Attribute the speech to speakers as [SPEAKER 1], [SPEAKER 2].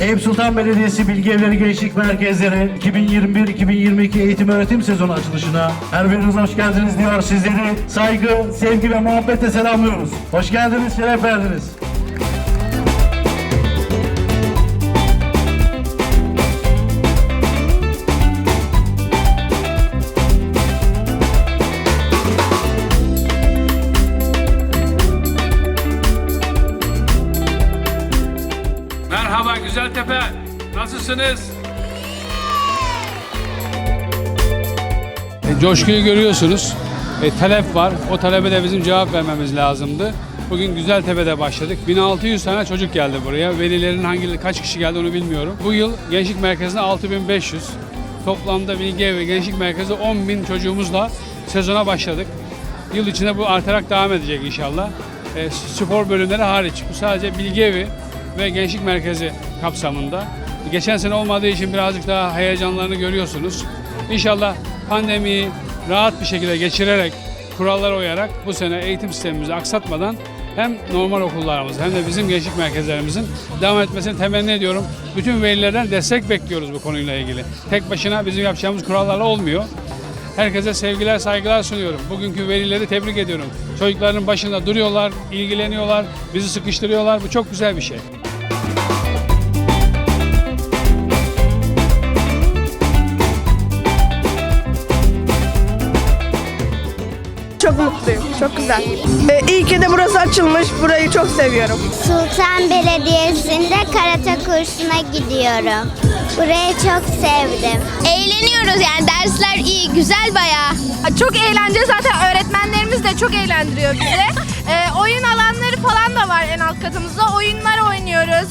[SPEAKER 1] Eyüp Sultan Belediyesi Bilgi Evleri Gençlik Merkezleri 2021-2022 eğitim öğretim sezonu açılışına her biriniz hoş geldiniz diyor. Sizleri saygı, sevgi ve muhabbetle selamlıyoruz. Hoş geldiniz, şeref verdiniz.
[SPEAKER 2] Merhaba Güzeltepe. Nasılsınız? E, coşkuyu görüyorsunuz. E, talep var. O talebe de bizim cevap vermemiz lazımdı. Bugün Güzeltepe'de başladık. 1600 tane çocuk geldi buraya. Velilerin hangi kaç kişi geldi onu bilmiyorum. Bu yıl Gençlik Merkezi'ne 6500. Toplamda Bilgi Evi Gençlik Merkezi 10.000 çocuğumuzla sezona başladık. Yıl içinde bu artarak devam edecek inşallah. E, spor bölümleri hariç. Bu sadece Bilgi Evi ve Gençlik Merkezi kapsamında. Geçen sene olmadığı için birazcık daha heyecanlarını görüyorsunuz. İnşallah pandemiyi rahat bir şekilde geçirerek, kurallara uyarak bu sene eğitim sistemimizi aksatmadan hem normal okullarımız hem de bizim gençlik merkezlerimizin devam etmesini temenni ediyorum. Bütün velilerden destek bekliyoruz bu konuyla ilgili. Tek başına bizim yapacağımız kurallarla olmuyor. Herkese sevgiler, saygılar sunuyorum. Bugünkü velileri tebrik ediyorum. Çocukların başında duruyorlar, ilgileniyorlar, bizi sıkıştırıyorlar. Bu çok güzel bir şey.
[SPEAKER 3] Çok mutluyum. Çok güzel. Ee, iyi ki de burası açılmış. Burayı çok seviyorum.
[SPEAKER 4] Sultan Belediyesi'nde karate kursuna gidiyorum. Burayı çok sevdim.
[SPEAKER 5] Eğleniyoruz yani dersler iyi, güzel bayağı.
[SPEAKER 6] Çok eğlenceli zaten öğretmenlerimiz de çok eğlendiriyor bizi. Ee, oyun alanları falan da var en alt katımızda. Oyunlar oynuyoruz.